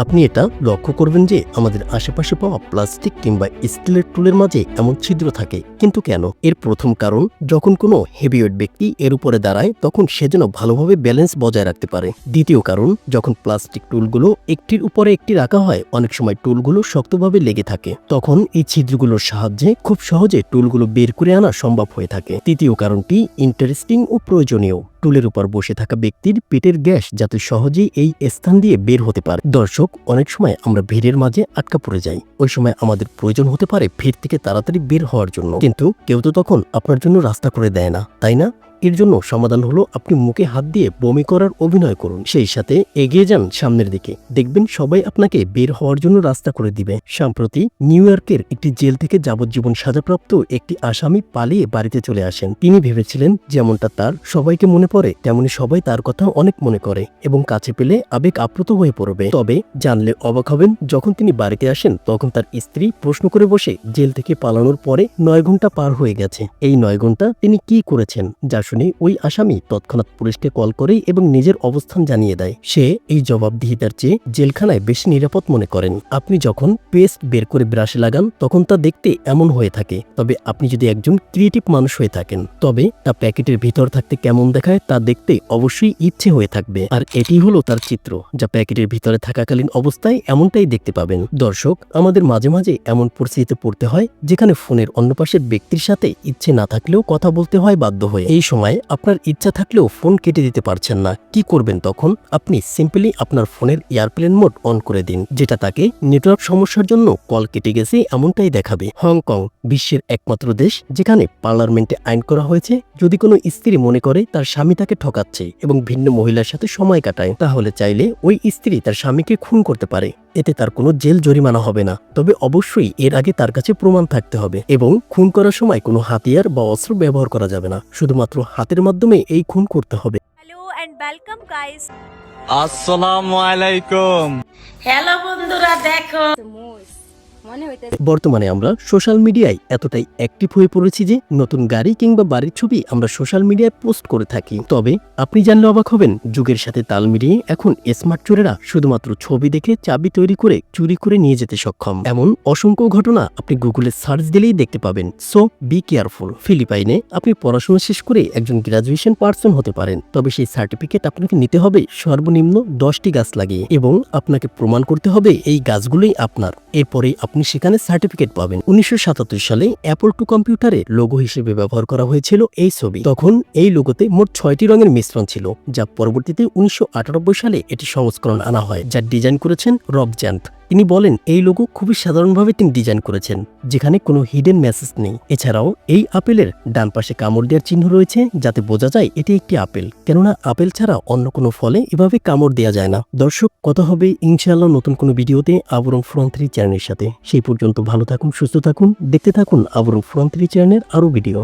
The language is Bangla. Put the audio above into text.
আপনি এটা লক্ষ্য করবেন যে আমাদের আশেপাশে পাওয়া প্লাস্টিক কিংবা স্টিলের টুলের মাঝে এমন ছিদ্র থাকে। কিন্তু কেন? এর প্রথম কারণ, যখন কোনো হেভিওয়েট ব্যক্তি এর উপরে দাঁড়ায়, তখন সে যেন ভালোভাবে ব্যালেন্স বজায় রাখতে পারে। দ্বিতীয় কারণ, যখন প্লাস্টিক টুলগুলো একটির উপরে একটি রাখা হয়, অনেক সময় টুলগুলো শক্তভাবে লেগে থাকে। তখন এই ছিদ্রগুলোর সাহায্যে খুব সহজে টুলগুলো বের করে আনা সম্ভব হয়ে থাকে। তৃতীয় কারণটি ইন্টারেস্টিং ও প্রয়োজনীয়। টুলের উপর বসে থাকা ব্যক্তির পেটের গ্যাস যাতে সহজেই এই স্থান দিয়ে বের হতে পারে। দর্শক, অনেক সময় আমরা ভিড়ের মাঝে আটকা পড়ে যাই। ওই সময় আমাদের প্রয়োজন হতে পারে ভিড় থেকে তাড়াতাড়ি বের হওয়ার জন্য। কিন্তু কেউ তো তখন আপনার জন্য রাস্তা করে দেয় না, তাই না? এর জন্য সমাধান হলো আপনি মুখে হাত দিয়ে বমি করার অভিনয় করুন। সেই সাথে এগিয়ে যান সামনের দিকে। দেখবেন সবাই আপনাকে বের হওয়ার জন্য রাস্তা করে দিবে। সম্প্রতি নিউ ইয়র্কের একটি জেল থেকে যাবজ্জীবন সাজাপ্রাপ্ত একটি আসামি পালিয়ে বাড়িতে চলে আসেন। তিনি ভেবেছিলেন যেমনটা তার সবাইকে মনে পড়ে, তেমনি সবাই তার কথা অনেক মনে করে এবং কাছে পেলে আবেগ আপ্লুত হয়ে পড়বে। তবে জানলে অবাক হবেন, যখন তিনি বাড়িতে আসেন, তখন তার স্ত্রী প্রশ্ন করে বসে জেল থেকে পালানোর পরে নয় ঘণ্টা পার হয়ে গেছে। এই নয় ঘণ্টা তিনি কি করেছেন, যা শুনে ওই আসামি তৎক্ষণাৎ পুলিশকে কল করে এবং নিজের অবস্থান জানিয়ে দেয়। সে এই জবাবদিহিতার চেয়ে জেলখানায় বেশি নিরাপদ মনে করেন। আপনি যখন পেস্ট বের করে ব্রাশে লাগান, তখন তা দেখতে এমন হয়ে থাকে। তবে আপনি যদি একজন ক্রিয়েটিভ মানুষ হয়ে থাকেন, তবে তা প্যাকেটের ভিতর থাকতে কেমন দেখায় তা দেখতে অবশ্যই ইচ্ছে হয়ে থাকবে। আর এটি হলো তার চিত্র, যা প্যাকেটের ভিতরে থাকাকালীন অবস্থায় এমনটাই দেখতে পাবেন। দর্শক, আমাদের মাঝে মাঝে এমন পরিস্থিতিতে পড়তে হয়, যেখানে ফোনের অন্য পাশের ব্যক্তির সাথে ইচ্ছে না থাকলেও কথা বলতে হয় বাধ্য হয়ে। এই সময় আপনার ইচ্ছা থাকলেও ফোন কেটে দিতে পারছেন না। কি করবেন তখন? আপনি সিম্পলি আপনার ফোনের এয়ারপ্লেন মোড অন করে দিন, যেটা তাকে নেটওয়ার্ক সমস্যার জন্য কল কেটে গেছে এমনটাই দেখাবে। হংকং, বিশ্বের একমাত্র দেশ, যেখানে পার্লামেন্টে আইন করা হয়েছে। যদি কোনো স্ত্রী মনে করে তার স্বামী তাকে ঠকাচ্ছে এবং ভিন্ন মহিলার সাথে সময় কাটায়, তাহলে চাইলে ওই স্ত্রী তার স্বামীকে খুন করতে পারে। এতে তার কোনো জেল জরিমানা হবে না। তবে অবশ্যই এর আগে তার কাছে প্রমাণ থাকতে হবে এবং খুন করার সময় কোনো হাতিয়ার বা অস্ত্র ব্যবহার করা যাবে না। শুধুমাত্র হাতের মাধ্যমে এই খুন করতে হবে। হ্যালো ওয়েলকাম গাইস আসসালামু আলাইকুম। হ্যালো বন্ধুরা দেখো। বর্তমানে আমরা সোশ্যাল মিডিয়ায় এতটাই অ্যাক্টিভ হয়ে পড়েছি যে নতুন গাড়ি কিংবা বাড়ির ছবি আমরা সোশ্যাল মিডিয়ায় পোস্ট করে থাকি। তবে আপনি জানলে অবাক হবেন, যুগের সাথে তাল মিলিয়ে এখন স্মার্ট চোরেরা শুধুমাত্র ছবি দেখে চাবি তৈরি করে চুরি করে নিয়ে যেতে সক্ষম। এমন অসংখ্য ঘটনা আপনি গুগলে সার্চ দিলেই দেখতে পাবেন। সো বি কেয়ারফুল ফিলিপাইনে আপনি পড়াশোনা শেষ করে একজন গ্রাজুয়েশন পার্সন হতে পারেন। তবে সেই সার্টিফিকেট আপনাকে নিতে হবে সর্বনিম্ন দশটি গাছ লাগিয়ে এবং আপনাকে প্রমাণ করতে হবে এই গাছগুলোই আপনার। এরপরেই আপনি সেখানে সার্টিফিকেট পাবেন। উনিশশো সাতাত্তর সালে অ্যাপল টু কম্পিউটারে লোগো হিসেবে ব্যবহার করা হয়েছিল এই ছবি। তখন এই লোগোতে মোট ছয়টি রঙের মিশ্রণ ছিল, যা পরবর্তীতে উনিশশো আটানব্বই সালে এটি সংস্করণ আনা হয়, যা ডিজাইন করেছেন রব জ্যান্ত তিনি বলেন, এই লোগো খুবই সাধারণভাবে তিনি ডিজাইন করেছেন, যেখানে কোনো হিডেন মেসেজ নেই। এছাড়াও এই আপেলের ডান পাশে কামড় দেওয়ার চিহ্ন রয়েছে, যাতে বোঝা যায় এটি একটি আপেল। কেননা আপেল ছাড়া অন্য কোনো ফলে এভাবে কামড় দেওয়া যায় না। দর্শক, কথা হবে ইনশাআল্লাহ নতুন কোনো ভিডিওতে আবরং ফ্রন্ট থ্রি চ্যানেলের সাথে। সেই পর্যন্ত ভালো থাকুন, সুস্থ থাকুন, দেখতে থাকুন আবরং ফ্রন্ট থ্রি চ্যানেলের আরও ভিডিও।